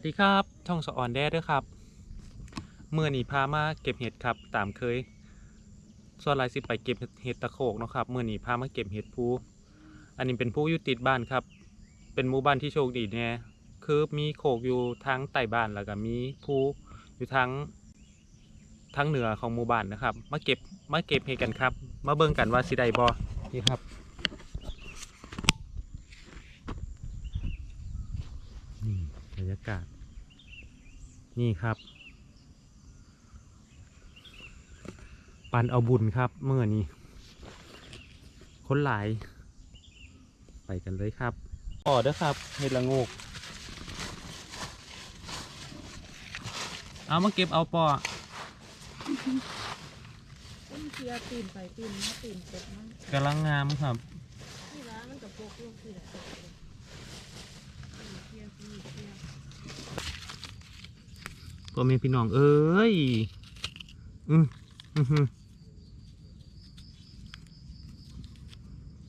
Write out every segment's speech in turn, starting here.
สวัสดีครับช่องสออนแดดด้วยครับเมื่อนี้พามาเก็บเห็ดครับ ตามเคยส่วนลายสิไปเก็บเห็ดตะโขกนะครับเมื่อนี้พามาเก็บเห็ดภูอันนี้เป็นผู้อยู่ติดบ้านครับ เป็นหมู่บ้านที่โชคดีแน่คือมีโขกอยู่ทั้งใต้บ้านแล้วก็มีภูอยู่ทั้งทั้งเหนือของหมู่บ้านนะครับ มาเก็บมาเก็บเห็ดกันครับ มาเบิ่งกันว่าสิได้บ่นี่ครับ นี่บรรยากาศ นี่ครับ ปันเอาบุญครับเมื่อนี้คนหลาย ไปกันเลยครับอ๋อเด้อครับเห็ดละโงกเอามาเก็บเอาปอต้นเชียร์ตีนไปตีนมาตีนเสร็จมั้งกำลังงามครับที่ร้านมันกับพวกลูกที่ไหนตกเลยตีนเชียร์ตีนเชียร์ พ่อแม่พี่น้องเอ้ยอืมอืม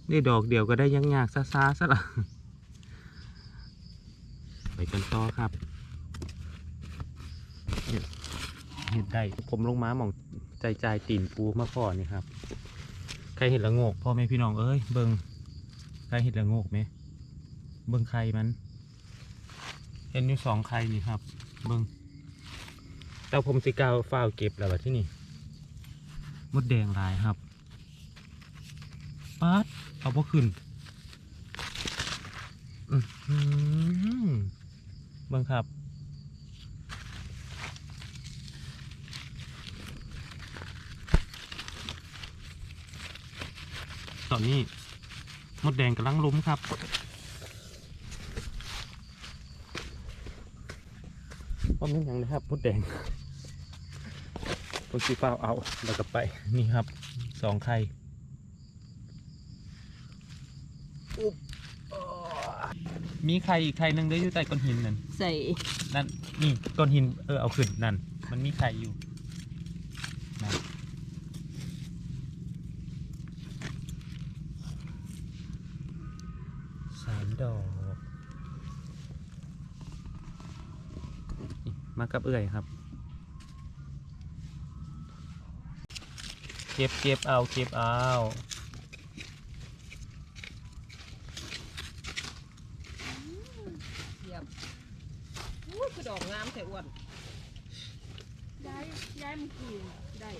ได้ดอกเดียวก็ได้ยังยากซาซาซะละไปกันต่อครับเห็ดเห็ดได้ผมลงมาหมองใจใจตีนปูมาพ่อนี่ครับ ใครเห็ดละโงกพ่อแม่พี่น้องเอ้ยเบิงใครเห็ดละโงกไหมเบิงใครมัน เห็นอยู่สองใครนี่ครับ เบิง แต่ผมสิกาวฟ้าวเก็บแล้วที่นี่มดแดงลายครับปัดเอาพวกขึ้นอื้อหือเบิ่งครับตอนนี้มดแดงกำลังล้มครับว่าไม่ยังนะครับมดแดง ผมสีฟ้าวเอาแล้วก็ไปนี่ครับสองไข่อุ๊บอ้อมีไข่อีกไข่หนึ่งเด้ออยู่ใต้ก้อนหินนั่นใส่นั่นนี่ก้อนหินเออเอาขึ้นนั่น มันมีไข่อยู่นั่นสามดอกนี่มากับเอื่อยครับ ก็บเก็บเอาเก็บเอาเทียบอู้คือดอกงามแต่อ้วนย้ายย้ายมันกี่ได้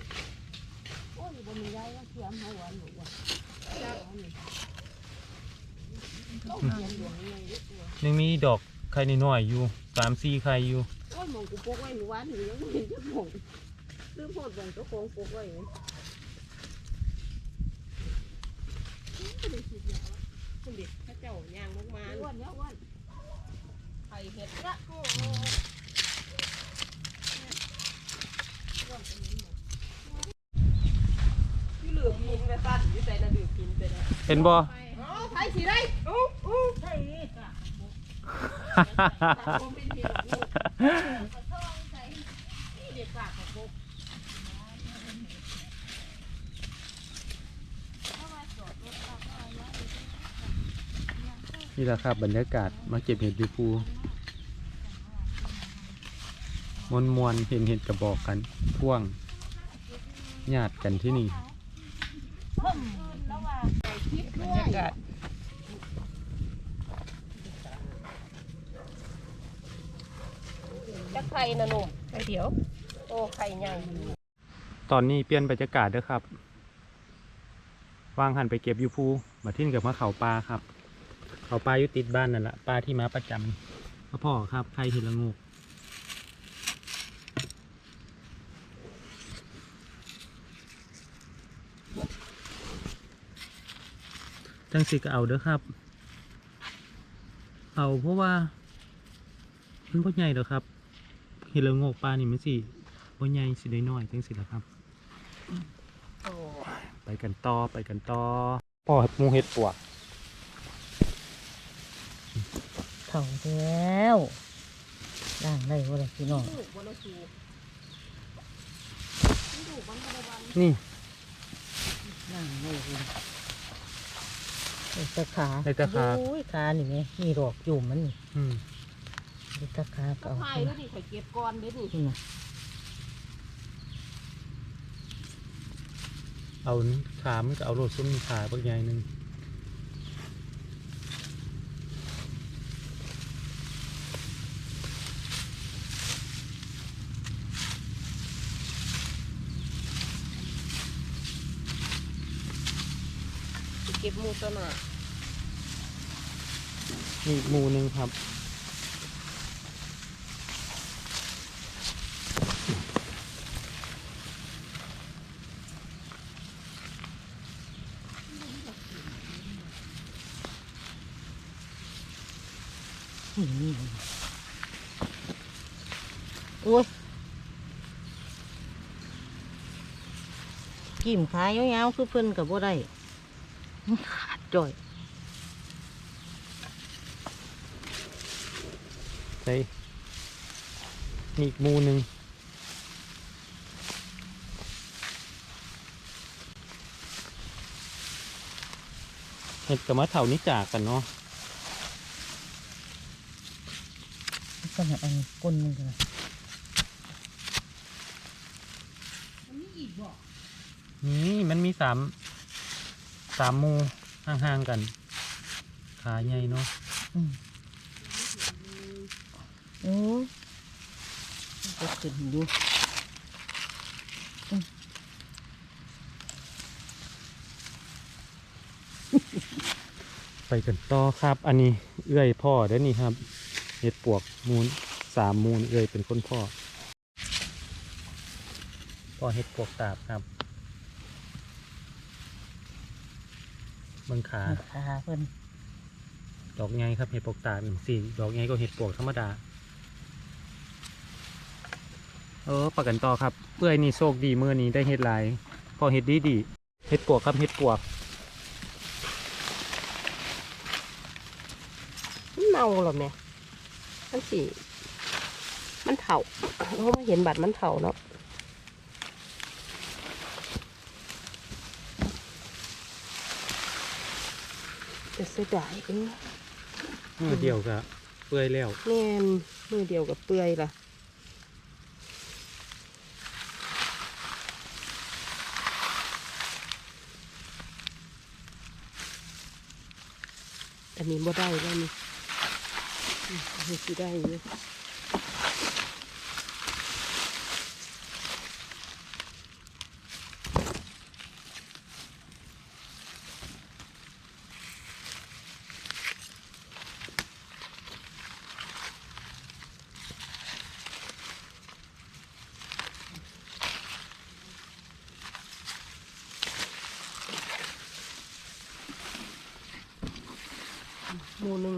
โอ้ยบ่มีย้ายแล้วเทียมหาหวานหนูว่ะจ้าเอานี่ต้องเรียนหลวงเลยตัวยังมีดอกไข่น้อยๆอยู่สามสี่ไข่อยู่โอ้ยหมองกูปกไว้หนูหวานหนูยังไม่เห็นจะหมองลืมโหดแบ่งเจ้าของปกไว้เลย ไม่ได้คิดยาวอะคุณเด็กพระเจ้าย่างลงมาอ้วนเนี่ยอ้วนไข่เห็ดละโอ้โหที่เหลือกินไปสั้นอยู่ใจระดือกินไปแล้วเห็นบ่อ๋อไทยสีได้อู้อู้ไทยนี่ค่ะผมเป็นเด็กลูกนี่เด็กฝากกับพวก นี่แหละครับบรรยากาศมาเก็บเห็ดดูภูมวนมวนๆเห็นเห็ดกระบอกกันพ่วงญาติกันที่นี่บรรยากาศจะไข่นะหนุ่มไข่เดียว โอ้ไข่ใหญ่ตอนนี้เปลี่ยนบรรยากาศเด้อครับวางหันไปเก็บอยู่ภูมาทิ้นกับมาเขาปลาครับ เขาปลาอยู่ติดบ้านนั่นแหละปลาที่มาประจำพ่อพ่อครับใครเห็นละงูกจังสิก็เอาเด้อครับ เอาเพราะว่ามันบ่ใหญ่หรอกครับเห็นละโงกปลานี่มันสิบ่ใหญ่สิได้น้อยจังสิล่ะครับโอ้ไปกันต่อไปกันต่อพ่อหมูเห็ดปวก เข่าแล้วล่างได้บ่ล่ะพี่น้องลูกวันละสูลูกมันกระวันนี่ล่างได้เลยไอ้ตะขาไอ้ตะขาโอ้ยขานี่ไงมีดอกอยู่มันนี่อืมดูตะขาก็ก็เอาพายแล้วดิข่อยเก็บก่อนเด้นี่นี่นะเอาขามนก็เอาโรดซุ้มขาบักใหญ่หนึง ไปเก็บหมูตัวหน่ะนี่อีกหมูหนึงครับนี่โอ้ยกิ่มขายยาวๆคือเพิ่นกับบ่ได้ ขาดจ่อยใส่นี่อีกหมูหนึงเห็ดกับมะเถานี่จากกันเนาะสมัยอันนี้ก้นมันกันนะนี่มันมีสาม สามหมูห่างๆกัน ขาใหญ่เนาะอืมโอ้ยจะขึ้นอยู่ไปกันต่อครับ อันนี้เอื้อยพ่อเด้อนี่ครับเห็ดปวกมูลสามมูลเอื้อยเป็นคนพ่อพ่อเห็ดปวกตาบครับ เบังขาขาเพิ่นดอกไงครับเห็ดปวกตาบหนึ่งสี่ดอกไงก็เห็ดปวกธรรมดา เออปากกันต่อครับเอื้อยนี่โชคดีเมื่อนี้ได้เห็ดหลาย พอเห็ดดีดีๆเห็ดปวกครับเห็ดปวกมันเน่าหรอแม่มันสิมันเถาเพราะว่าเห็นบัตรมันเถาเนาะ จะเสียดายเอ้ยมือเดียวก็เปื่อยแล้วแม่นมือเดียวกับเปื่อยล่ะอันนี้บ่ได้แล้วนี่อืมอันนี้สิได้อยู่ หมูหนึ่ง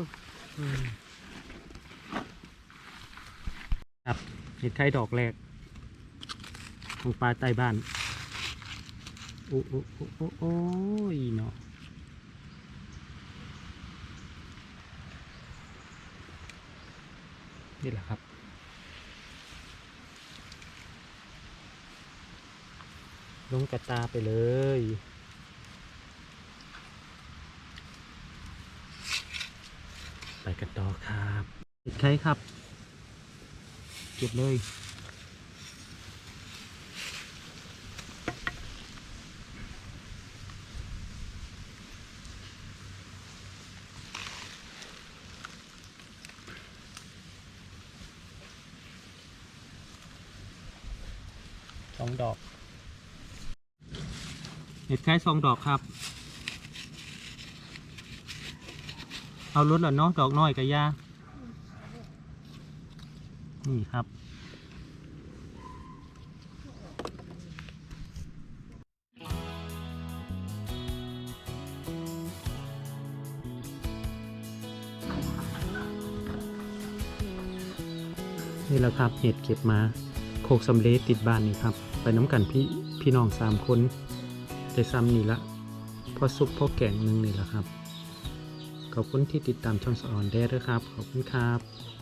ครับเห็ดไข่ดอกแรก ของปลาใต้บ้าน โอ้โอ้โอ้โอ้โอ้ยเนาะนี่แหละครับลงกระตาไปเลย ไป กันต่อครับเห็ดไข่ครับ เก็บเลยสองดอก เห็ดไข่สองดอกครับ เอารถแล้วเนาะดอกน้อยกับยา นี่ครับ นี่แหละครับเห็ดเก็บมา โคกสำเร็จติดบ้านนี่ครับ ไปน้ำกันพี่พี่น้องสามคนได้ซ้ำนี่ละพอซุปพอแกงหนึ่งนี่แหละครับ ขอบคุณที่ติดตามช่องสอนเด้ด้วยครับ ขอบคุณครับ